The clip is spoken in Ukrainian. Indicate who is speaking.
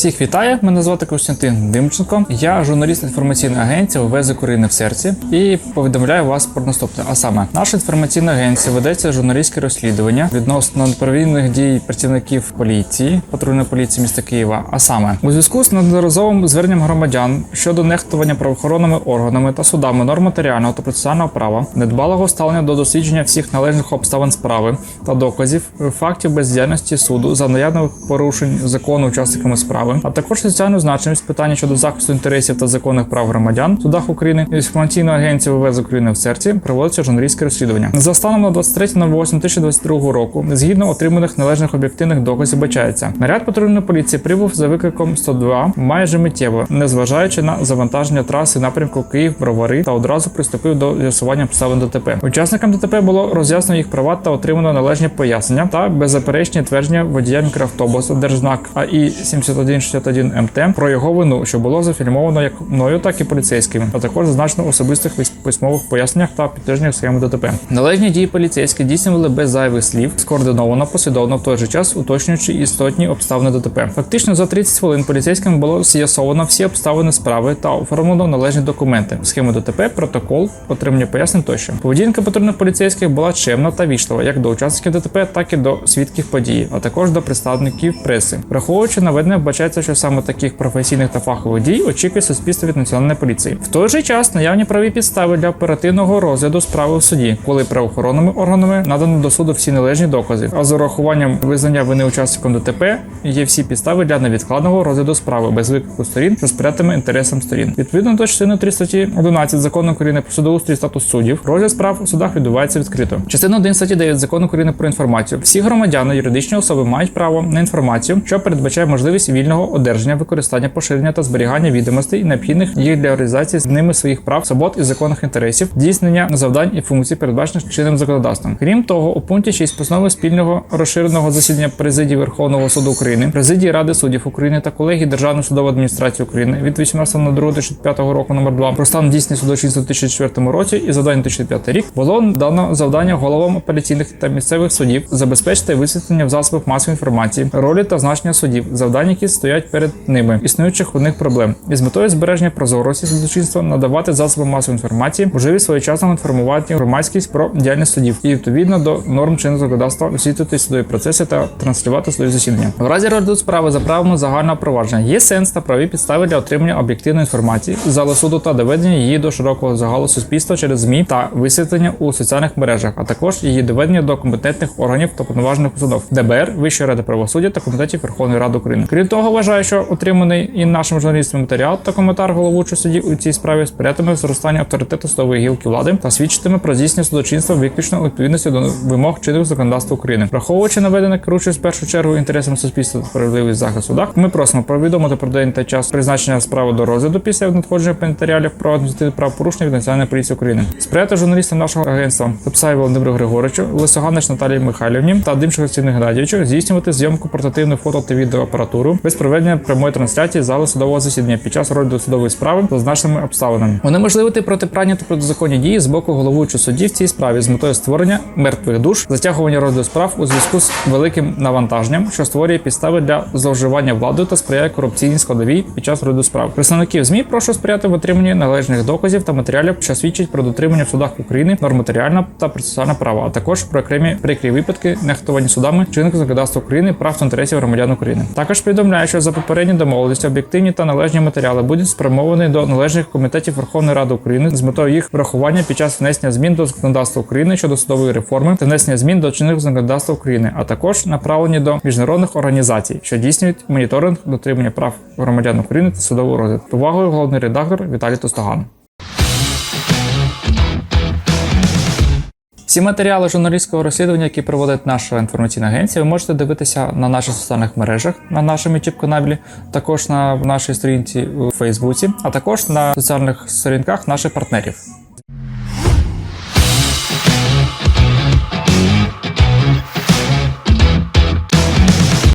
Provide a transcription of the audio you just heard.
Speaker 1: Всіх вітаю, мене звати Костянтин Димченко. Я журналіст інформаційної агенції ОВЕЗ України в серці і повідомляю вас про наступне. А саме, наша інформаційна агенція ведеться журналістське розслідування відносно непровільних дій працівників поліції, патрульної поліції міста Києва. А саме у зв'язку з неодноразовим зверненням громадян щодо нехтування правоохоронними органами та судами норм матеріального та процесуального права, недбалого ставлення до дослідження всіх належних обставин справи та доказів фактів бездіяльності суду за наявних порушень закону учасниками справи, справи, а також соціальну значимість питання щодо захисту інтересів та законних прав громадян в судах України і інформаційної агенції ВВЗ України в серці проводиться журналістське розслідування. За станом на 23.08.2022 року, згідно отриманих належних об'єктивних доказів, бачається наряд патрульної поліції прибув за викликом 102 майже миттєво, незважаючи на завантаження траси напрямку Київ бровари та одразу приступив до з'ясування обставин ДТП. Учасникам ДТП було роз'яснено їх права та отримано належні пояснення та беззаперечні твердження водія мікроавтобуса держзнак АІ 71 М161МТ про його вину, що було зафільмовано як мною, так і поліцейськими, а також зазначено особистих письмових поясненнях та підтвердженнях схеми ДТП. Належні дії поліцейські дійснювали без зайвих слів, скоординовано, послідовно в той же час, уточнюючи істотні обставини ДТП. Фактично за 30 хвилин поліцейським було з'ясовано всі обставини справи та оформлено належні документи, схему ДТП, протокол, отримання пояснень тощо. Поведінка патрульних поліцейських була чемна та вічлива як до учасників ДТП, так і до свідків події, а також до представників преси, враховуючи наведення, вбачається що саме таких професійних та фахових дій очікує суспільство від національної поліції. В той же час наявні праві підстави для оперативного розгляду справи в суді, коли правоохоронними органами надано до суду всі належні докази. А з урахуванням визнання вини учасником ДТП є всі підстави для невідкладного розгляду справи без виклику сторін, що сприятиме інтересам сторін. Відповідно до частини 3 статті 11 закону України про судоустрій статус суддів, розгляд справ у судах відбувається відкрито. Частина 1 статті 9 закону України про інформацію. Всі громадяни, юридичні особи мають право на інформацію, що передбачає можливість вільного одержання, використання, поширення та зберігання відомостей, необхідних їх для реалізації з ними своїх прав, свобод і законних інтересів, здійснення завдань і функцій, передбачених чинним законодавством. Крім того, у пункті 6 постанови спільного розширеного засідання президії Верховного суду України, президії Ради суддів України та колегії Державної судової адміністрації України від 18 на 2 2005 року номер 2 про стан дійсні судочинства у 2004 році і завдання 2005 рік було дано завдання головам апеляційних та місцевих судів забезпечити висвітлення в засобах масової інформації, ролі та значення судів, завдання, які стоять перед ними, існуючих у них проблем, і з метою збереження прозорості судочинства надавати засобам масової інформації можливість своєчасно інформувати громадськість про діяльність судів і відповідно до норм чинного законодавства освітлювати судові процеси та транслювати судові засідання. В разі розгляду справи за правилами загального провадження є сенс та праві підстави для отримання об'єктивної інформації з залу суду та доведення її до широкого загалу суспільства через ЗМІ та висвітлення у соціальних мережах, а також її доведення до компетентних органів та повноважених судов ДБР, Вищої ради правосуддя та комітетів Верховної Ради України. Крім того, вважаю, що отриманий і нашим журналістам матеріал та коментар головуючого судді у цій справі сприятиме зростанню авторитету судової гілки влади та свідчитиме про здійснення судочинства виключно у відповідності до вимог чинного законодавства України. Враховуючи наведене, керуючись в першу чергу інтересами суспільства та справедливий захист судах, ми просимо повідомити про день та час призначення справи до розгляду після надходження матеріалів про адміністративне правопорушення від Національної поліції України. Сприяти журналістам нашого агентства Топсай Володимиру Григоровичу, Лисоганич Наталії Михайлівні та Олексію Геннадійовичу здійснювати зйомку портативної фото та відеоапаратуру без проведення прямої трансляції зали судового засідання під час розгляду судової справи за значеними обставинами. Унеможливити протиправні та протизаконні дії з боку головуючого судді в цій справі з метою створення мертвих душ, затягування розгляду справ у зв'язку з великим навантаженням, що створює підстави для зловживання владою та сприяє корупційній складовій під час розгляду справ. Представників ЗМІ прошу сприяти в отриманні належних доказів та матеріалів, що свідчать про дотримання в судах України норм та процесуального права, а також про окремі прикрі випадки нехтування судами чинних законодавства України прав та інтересів громадян України. Також повідомляю, що за попередні домовленість об'єктивні та належні матеріали будуть спрямовані до належних комітетів Верховної Ради України з метою їх врахування під час внесення змін до законодавства України щодо судової реформи та внесення змін до чинних законодавства України, а також направлені до міжнародних організацій, що дійснюють моніторинг дотримання прав громадян України та судового розгляду. Увагою головний редактор Віталій Тостоган. Всі матеріали журналістського розслідування, які проводить наша інформаційна агенція, ви можете дивитися на наших соціальних мережах, на нашому youtube каналі, також на нашій сторінці у Фейсбуці, а також на соціальних сторінках наших партнерів.